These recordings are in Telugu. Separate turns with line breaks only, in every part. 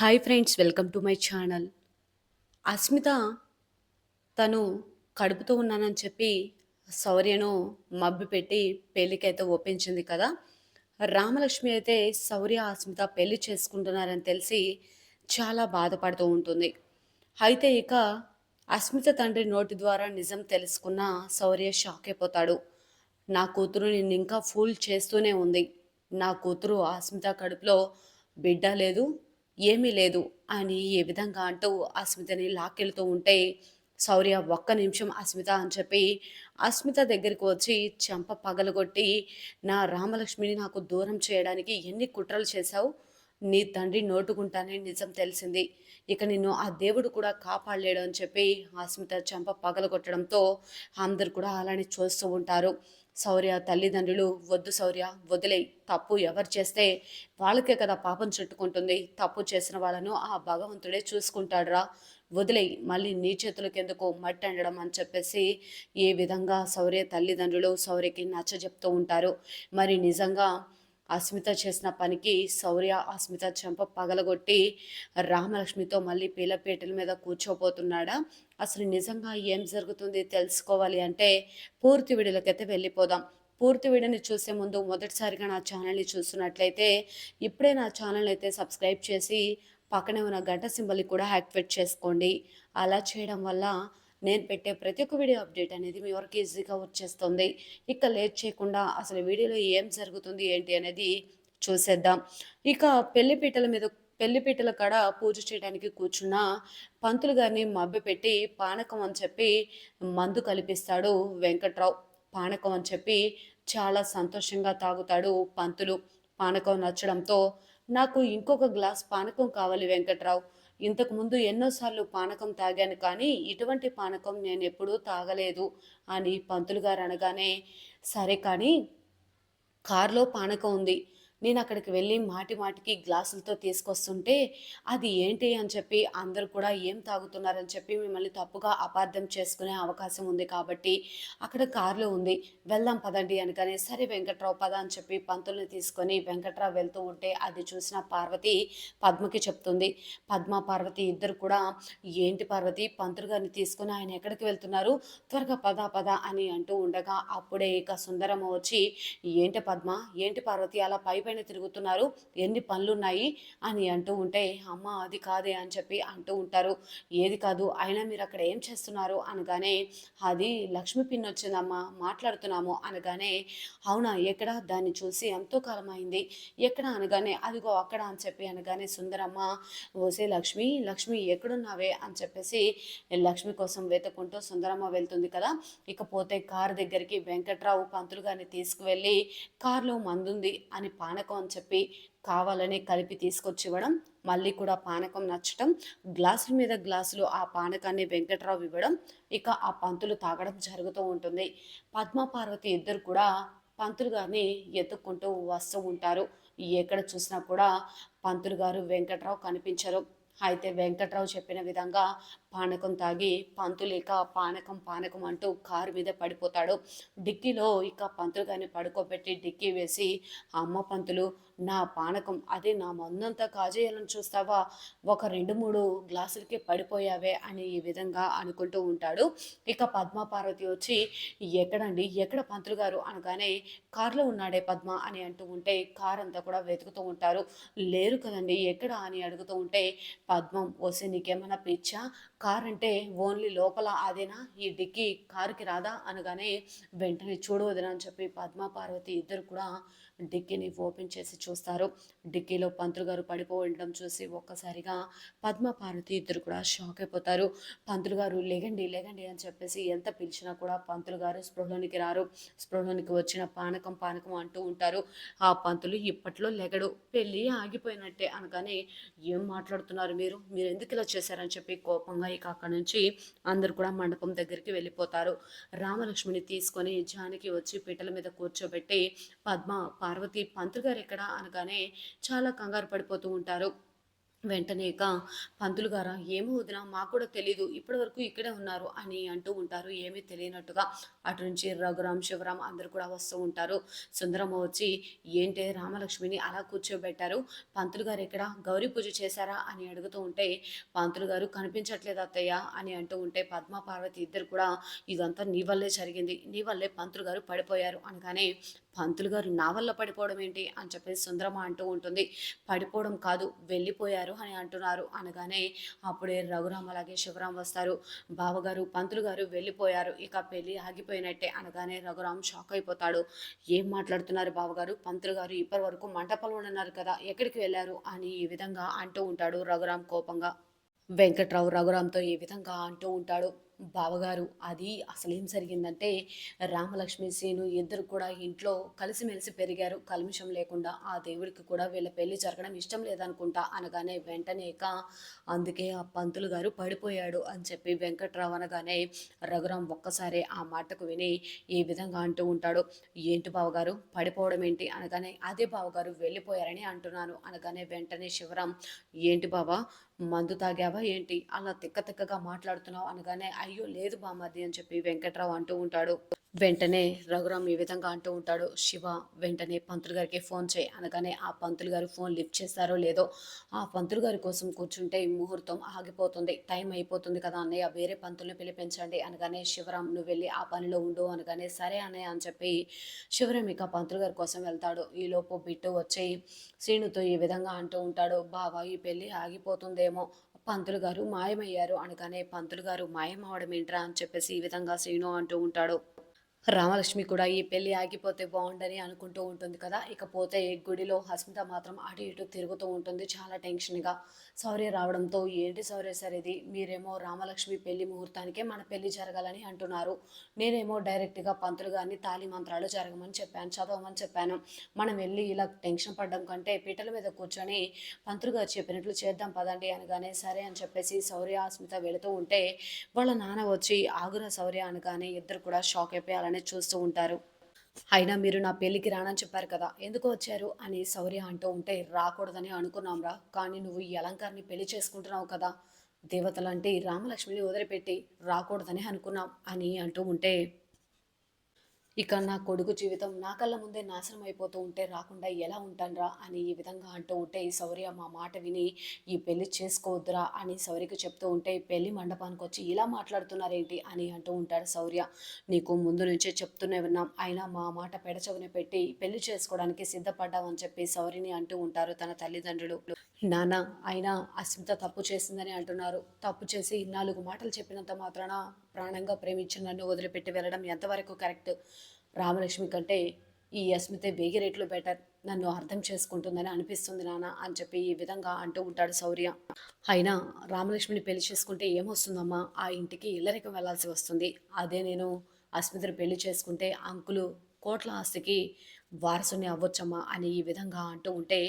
Hi friends welcome to my channel Asmita తను కడుపుతో ఉన్నానని చెప్పి శౌర్యను మభ్యపెట్టి పెళ్ళికైతే ఒప్పించింది కదా. రామలక్ష్మి అయితే శౌర్య అస్మిత పెళ్ళి చేసుకుంటున్నారని తెలిసి చాలా బాధపడుతూ ఉంటుంది. అయితే ఇక అస్మిత తండ్రి నోటి ద్వారా నిజం తెలుసుకున్న శౌర్య షాక్ అయిపోతాడు. నా కూతురు నిన్ను ఇంకా ఫూల్ చేస్తూనే ఉంది. నా కూతురు అస్మిత కడుపులో బిడ్డ లేదు. ఏమీ లేదు అని ఏ విధంగా అంటూ అస్మితని లాక్కెళ్తూ ఉంటే శౌర్య ఒక్క నిమిషం అస్మిత అని చెప్పి అస్మిత దగ్గరికి వచ్చి చెంప పగలగొట్టి నా రామలక్ష్మిని నాకు దూరం చేయడానికి ఎన్ని కుట్రలు చేశావు? నీ తండ్రి నోటుకుంటానే నిజం తెలిసింది. ఇక నిన్ను ఆ దేవుడు కూడా కాపాడలేడు అని చెప్పి అస్మిత చెంప పగలగొట్టడంతో అందరు కూడా అలానే చూస్తూ ఉంటారు. శౌర్య తల్లిదండ్రులు వద్దు శౌర్య వదిలే తప్పు ఎవరు చేస్తే వాళ్ళకే కదా పాపం చుట్టుకుంటుంది. తప్పు చేసిన వాళ్ళను ఆ భగవంతుడే చూసుకుంటాడురా. వదిలే మళ్ళీ నీ చేతులకెందుకు మట్టి అండడం అని చెప్పేసి ఏ విధంగా శౌర్య తల్లిదండ్రులు శౌర్యకి నచ్చ చెప్తూ ఉంటారు. మరి నిజంగా అస్మిత చేసిన పనికి శౌర్య అస్మిత చెంప పగలగొట్టి రామలక్ష్మితో మళ్ళీ పీలపేటల మీద కూర్చోబోతున్నాడా? అసలు నిజంగా ఏం జరుగుతుంది తెలుసుకోవాలి అంటే పూర్తి విడులకైతే వెళ్ళిపోదాం. పూర్తి వీడియోని చూసే ముందు మొదటిసారిగా నా ఛానల్ని చూస్తున్నట్లయితే ఇప్పుడే నా ఛానల్ అయితే సబ్స్క్రైబ్ చేసి పక్కనే ఉన్న గంట సింబల్ని కూడా యాక్టివేట్ చేసుకోండి. అలా చేయడం వల్ల నేను పెట్టే ప్రతి ఒక్క వీడియో అప్డేట్ అనేది మీ వరకు ఈజీగా వచ్చేస్తుంది. ఇక లేట్ చేయకుండా అసలు వీడియోలో ఏం జరుగుతుంది ఏంటి అనేది చూసేద్దాం. ఇక పెళ్ళిపీటల మీద పెళ్ళిపీటల కాడ పూజ చేయడానికి కూర్చున్న పంతులు గారిని మభ్యపెట్టి పానకం అని చెప్పి మందు కల్పిస్తాడు వెంకట్రావు. పానకం అని చెప్పి చాలా సంతోషంగా తాగుతాడు పంతులు. పానకం నచ్చడంతో నాకు ఇంకొక గ్లాస్ పానకం కావాలి వెంకట్రావు. ఇంతకుముందు ఎన్నోసార్లు పానకం తాగాను కానీ ఇటువంటి పానకం నేను ఎప్పుడూ తాగలేదు అని పంతులు గారు అనగానే సరే కానీ కారులో పానకం ఉంది. నేను అక్కడికి వెళ్ళి మాటి మాటికి గ్లాసులతో తీసుకొస్తుంటే అది ఏంటి అని చెప్పి అందరూ కూడా ఏం తాగుతున్నారని చెప్పి మిమ్మల్ని తప్పుగా అపార్థం చేసుకునే అవకాశం ఉంది కాబట్టి అక్కడ కారులో ఉంది వెళ్దాం పదండి అనగానే సరే వెంకట్రావు పద అని చెప్పి పంతుల్ని తీసుకొని వెంకట్రావు వెళ్తూ ఉంటే అది చూసిన పార్వతి పద్మకి చెప్తుంది. పద్మ పార్వతి ఇద్దరు కూడా ఏంటి పార్వతి పంతులు గారిని తీసుకొని ఆయన ఎక్కడికి వెళ్తున్నారు? త్వరగా పద పద అని అంటూ ఉండగా అప్పుడే ఇక సుందరమ్మ వచ్చి ఏంటి పద్మ ఏంటి పార్వతి అలా పై పైన తిరుగుతున్నారు. ఎన్ని పనులున్నాయి? అని అంటూ ఉంటే అమ్మ అది కాదే అని చెప్పి అంటూ ఉంటారు. ఏది కాదు అయినా మీరు అక్కడ ఏం చేస్తున్నారు? అనగానే అది లక్ష్మి పిన్ వచ్చిందమ్మా మాట్లాడుతున్నాము అనగానే అవునా ఎక్కడ? దాన్ని చూసి ఎంతో కాలం అయింది ఎక్కడ? అనగానే అదిగో అక్కడ అని చెప్పి అనగానే సుందరమ్మ ఓసే లక్ష్మి లక్ష్మి ఎక్కడున్నావే? అని చెప్పేసి లక్ష్మి కోసం వెతుకుంటూ సుందరమ్మ వెళ్తుంది కదా. ఇకపోతే కారు దగ్గరికి వెంకట్రావు పంతులు గారిని తీసుకువెళ్ళి కారులో మందుంది అని పాన పానకం అని చెప్పి కావాలని కలిపి తీసుకొచ్చి ఇవ్వడం మళ్ళీ కూడా పానకం నచ్చటం గ్లాసుల మీద గ్లాసులు ఆ పానకాన్ని వెంకట్రావు ఇవ్వడం ఇక ఆ పంతులు తాగడం జరుగుతూ ఉంటుంది. పద్మ పార్వతి ఇద్దరు కూడా పంతులు గారిని ఎత్తుక్కుంటూ వస్తూ ఉంటారు. ఎక్కడ చూసినా కూడా పంతులు గారు వెంకట్రావు కనిపించరు. అయితే వెంకట్రావు చెప్పిన విధంగా పానకం తాగి పంతు లేక పానకం పానకం అంటూ కారు మీద పడిపోతాడు. డిక్కీలో ఇక పంతులు కానీ పడుకోబెట్టి డిక్కీ వేసి అమ్మ పంతులు నా పానకం అదే నా మందంతా కాజేయాలని చూస్తావా? ఒక రెండు మూడు గ్లాసులకి పడిపోయావే అని ఈ విధంగా అనుకుంటూ ఉంటాడు. ఇక పద్మ పార్వతి వచ్చి ఎక్కడండి? ఎక్కడ పంతులు గారు? అనగానే కారులో ఉన్నాడే పద్మ అని అంటూ ఉంటే కార్ అంతా కూడా వెతుకుతూ ఉంటారు. లేరు కదండి ఎక్కడ? అని అడుగుతూ ఉంటే పద్మం వస్తే నీకేమైనా పిచ్చా? కార్ అంటే ఓన్లీ లోపల అదేనా? ఈ డిక్కీ కారుకి రాదా? అనగానే వెంటనే చూడవద్దునా అని చెప్పి పద్మ పార్వతి ఇద్దరు కూడా డిక్కీని ఓపెన్ చేసి చూస్తారు. డిక్కీలో పంతులు గారు పడిపోవడం చూసి ఒక్కసారిగా పద్మ పార్వతి ఇద్దరు కూడా షాక్ అయిపోతారు. పంతులు గారు లేగండి లేగండి అని చెప్పేసి ఎంత పిలిచినా కూడా పంతులు గారు స్పృహలోనికి రారు. స్పృహలోనికి వచ్చిన పానకం పానకం అంటూ ఉంటారు. ఆ పంతులు ఇప్పట్లో లెగడు పెళ్ళి ఆగిపోయినట్టే అనగానే ఏం మాట్లాడుతున్నారు మీరు? మీరు ఎందుకు ఇలా చేశారని చెప్పి కోపంగా ఇక అక్కడి నుంచి అందరు కూడా మండపం దగ్గరికి వెళ్ళిపోతారు. రామలక్ష్మిని తీసుకొని జానకి వచ్చి పీటల మీద కూర్చోబెట్టి పద్మ పార్వతి పంతులు గారు ఎక్కడ అనగానే చాలా కంగారు పడిపోతూ ఉంటారు. వెంటనే ఇక పంతులు గారా ఏమి వదినా మాకు కూడా తెలీదు ఇప్పటి వరకు ఇక్కడే ఉన్నారు అని అంటూ ఉంటారు. ఏమీ తెలియనట్టుగా అటు నుంచి రఘురామ్ శివరామ్ అందరు కూడా వస్తూ ఉంటారు. సుందరమ్మ వచ్చి ఏంటే రామలక్ష్మిని అలా కూర్చోబెట్టారు? పంతులు గారు ఇక్కడ గౌరీ పూజ చేశారా? అని అడుగుతూ ఉంటే పంతులు గారు కనిపించట్లేదు అత్తయ్య అని అంటూ ఉంటే పద్మ పార్వతి ఇద్దరు కూడా ఇదంతా నీ వల్లే జరిగింది నీ వల్లే పంతులు గారు పడిపోయారు అనగానే పంతులు గారు నా వల్ల పడిపోవడం ఏంటి? అని చెప్పేసి సుందరమ్మ అంటూ ఉంటుంది. పడిపోవడం కాదు వెళ్ళిపోయారు అని అంటున్నారు. అనగానే అప్పుడే రఘురామ అలాగే శివరాం వస్తారు. బావగారు పంతులు గారు వెళ్ళిపోయారు. ఇక పెళ్ళి ఆగిపోయినట్టే అనగానే రఘురామ్ షాక్ అయిపోతాడు. ఏం మాట్లాడుతున్నారు బావగారు? పంతులు గారు ఇప్పటి వరకు మంటపంలో ఉన్నారు కదా ఎక్కడికి వెళ్ళారు? అని ఈ విధంగా అంటూ ఉంటాడు రఘురామ్ కోపంగా. వెంకట్రావు రఘురామ్తో ఈ విధంగా అంటూ ఉంటాడు. బావగారు అది అసలు ఏం జరిగిందంటే రామలక్ష్మి సీను ఇద్దరు కూడా ఇంట్లో కలిసిమెలిసి పెరిగారు. కల్మిషం లేకుండా ఆ దేవుడికి కూడా వీళ్ళ పెళ్ళి జరగడం ఇష్టం లేదనుకుంటా అనగానే వెంటనే ఇక అందుకే ఆ పంతులు గారు పడిపోయాడు అని చెప్పి వెంకట్రావు అనగానే రఘురాం ఒక్కసారి ఆ మాటకు విని ఈ విధంగా అంటూ ఉంటాడు. ఏంటి బావగారు? పడిపోవడం ఏంటి? అనగానే అదే బావగారు వెళ్ళిపోయారని అంటున్నాను. అనగానే వెంటనే శివరాం ఏంటి బావా? మందు తాగావా ఏంటి? అలా తిక్క తిక్కగా మాట్లాడుతున్నావు. అనగానే అయ్యో లేదు బామ్మది అని చెప్పి వెంకట్రావు అంటూ ఉంటాడు. వెంటనే రఘురామ్ ఈ విధంగా అంటూ ఉంటాడు శివ వెంటనే పంతులు గారికి ఫోన్ చేయి. అనగానే ఆ పంతులు గారు ఫోన్ లిఫ్ట్ చేస్తారో లేదో ఆ పంతులు గారి కోసం కూర్చుంటే ముహూర్తం ఆగిపోతుంది టైం అయిపోతుంది కదా అన్నయ్య వేరే పంతుల్ని పిలిపించండి అనగానే శివరాం నువ్వు వెళ్ళి ఆ పనిలో ఉండు అనగానే సరే అన్నయ్య అని చెప్పి శివరాం ఇక పంతులు గారి కోసం వెళ్తాడు. ఈలోపు బిట్టు వచ్చి శ్రీనుతో ఈ విధంగా అంటూ ఉంటాడు బావా ఈ పెళ్ళి ఆగిపోతుందేమో పంతులు గారు మాయమయ్యారు అనగానే పంతులు గారు మాయం అవడం ఏంట్రా అని చెప్పేసి ఈ విధంగా శ్రీను అంటూ ఉంటాడు. రామలక్ష్మి కూడా ఈ పెళ్ళి ఆగిపోతే బాగుండని అనుకుంటూ ఉంటుంది కదా. ఇకపోతే గుడిలో హస్మిత మాత్రం అటు ఇటు తిరుగుతూ ఉంటుంది. చాలా టెన్షన్గా సౌర్య రావడంతో ఏంటి సౌర్య సార్ ఇది? మీరేమో రామలక్ష్మి పెళ్ళి ముహూర్తానికే మన పెళ్ళి జరగాలని అంటున్నారు. నేనేమో డైరెక్ట్గా పంతులు గారిని తాలి మంత్రాలు జరగమని చెప్పాను చదవమని చెప్పాను. మనం వెళ్ళి ఇలా టెన్షన్ పడడం కంటే పీటల మీద కూర్చొని పంతులు గారు చెప్పినట్లు చేద్దాం పదండి అనగానే సరే అని చెప్పేసి సౌర్య అస్మిత వెళుతూ ఉంటే వాళ్ళ నాన్న వచ్చి ఆగుర సౌర్య అనగానే ఇద్దరు కూడా షాక్ అయిపోయారు అలానే చూస్తూ ఉంటారు. అయినా మీరు నా పెళ్ళికి రానని చెప్పారు కదా ఎందుకు వచ్చారు? అని శౌర్య అంటూ ఉంటే రాకూడదని అనుకున్నాంరా కానీ నువ్వు ఈ అలంకారాన్ని పెళ్ళి చేసుకుంటున్నావు కదా దేవతలంటే రామలక్ష్మిని వదిలిపెట్టి రాకూడదని అనుకున్నాం అని అంటూ ఉంటే ఇక నా కొడుకు జీవితం నా కళ్ళ ముందే నాశనం అయిపోతూ ఉంటే రాకుండా ఎలా ఉంటానరా అని ఈ విధంగా అంటూ ఉంటే ఈ శౌర్య మా మాట విని ఈ పెళ్ళి చేసుకోవద్దురా అని శౌర్యకి చెప్తూ ఉంటే పెళ్ళి మండపానికి వచ్చి ఇలా మాట్లాడుతున్నారేంటి? అని అంటూ ఉంటాడు శౌర్య. నీకు ముందు నుంచే చెప్తూనే విన్నాం అయినా మా మాట పెడచవని పెట్టి పెళ్ళి చేసుకోవడానికి సిద్ధపడ్డామని చెప్పి శౌర్యని అంటూ ఉంటారు తన తల్లిదండ్రులు. నాన్న అయినా అస్మిత తప్పు చేసిందని అంటున్నారు. తప్పు చేసి నాలుగు మాటలు చెప్పినంత మాత్రాన ప్రాణంగా ప్రేమించిన నన్ను వదిలిపెట్టి వెళ్ళడం ఎంతవరకు కరెక్ట్? రామలక్ష్మి కంటే ఈ అస్మితే వేగి రేట్లు బెటర్. నన్ను అర్థం చేసుకుంటుందని అనిపిస్తుంది నాన్న అని చెప్పి ఈ విధంగా అంటూ ఉంటాడు శౌర్య. అయినా రామలక్ష్మిని పెళ్ళి చేసుకుంటే ఏమొస్తుందమ్మా? ఆ ఇంటికి ఇల్లరికం వెళ్ళాల్సి వస్తుంది. అదే నేను అస్మితను పెళ్ళి చేసుకుంటే అంకులు కోట్ల ఆస్తికి వారసుని అవ్వచ్చమ్మా అని ఈ విధంగా అంటూ ఉంటే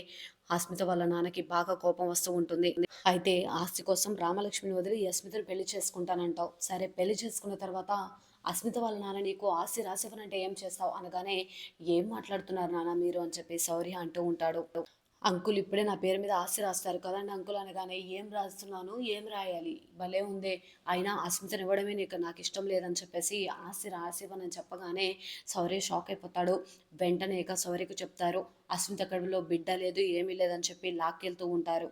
అస్మిత వాళ్ళ నాన్నకి బాగా కోపం వస్తూ ఉంటుంది. అయితే ఆస్తి కోసం రామలక్ష్మిని వదిలి అస్మితను పెళ్ళి చేసుకుంటానంటావు. సరే పెళ్ళి చేసుకున్న తర్వాత అస్మిత వాళ్ళ నాన్న నీకు ఆస్తి రాసివ్వనంటే ఏం చేస్తావు? అనగానే ఏం మాట్లాడుతున్నారు నాన్న మీరు? అని చెప్పి శౌర్య అంటూ ఉంటాడు. అంకుల్ ఇప్పుడే నా పేరు మీద ఆస్తి రాస్తారు కదండి అంకుల్ అనగానే ఏం రాస్తున్నాను? ఏం రాయాలి? భలే ఉందే. అయినా ఆస్మితను ఇవ్వడమే నీకు నాకు ఇష్టం లేదని చెప్పేసి ఆస్తి రాసివ్వనని చెప్పగానే సౌర్య షాక్ అయిపోతాడు. వెంటనే ఇక సౌర్యకు చెప్తారు అస్మిత కడుపులో బిడ్డ లేదు ఏమీ లేదని చెప్పి లాక్కెళ్తూ ఉంటారు.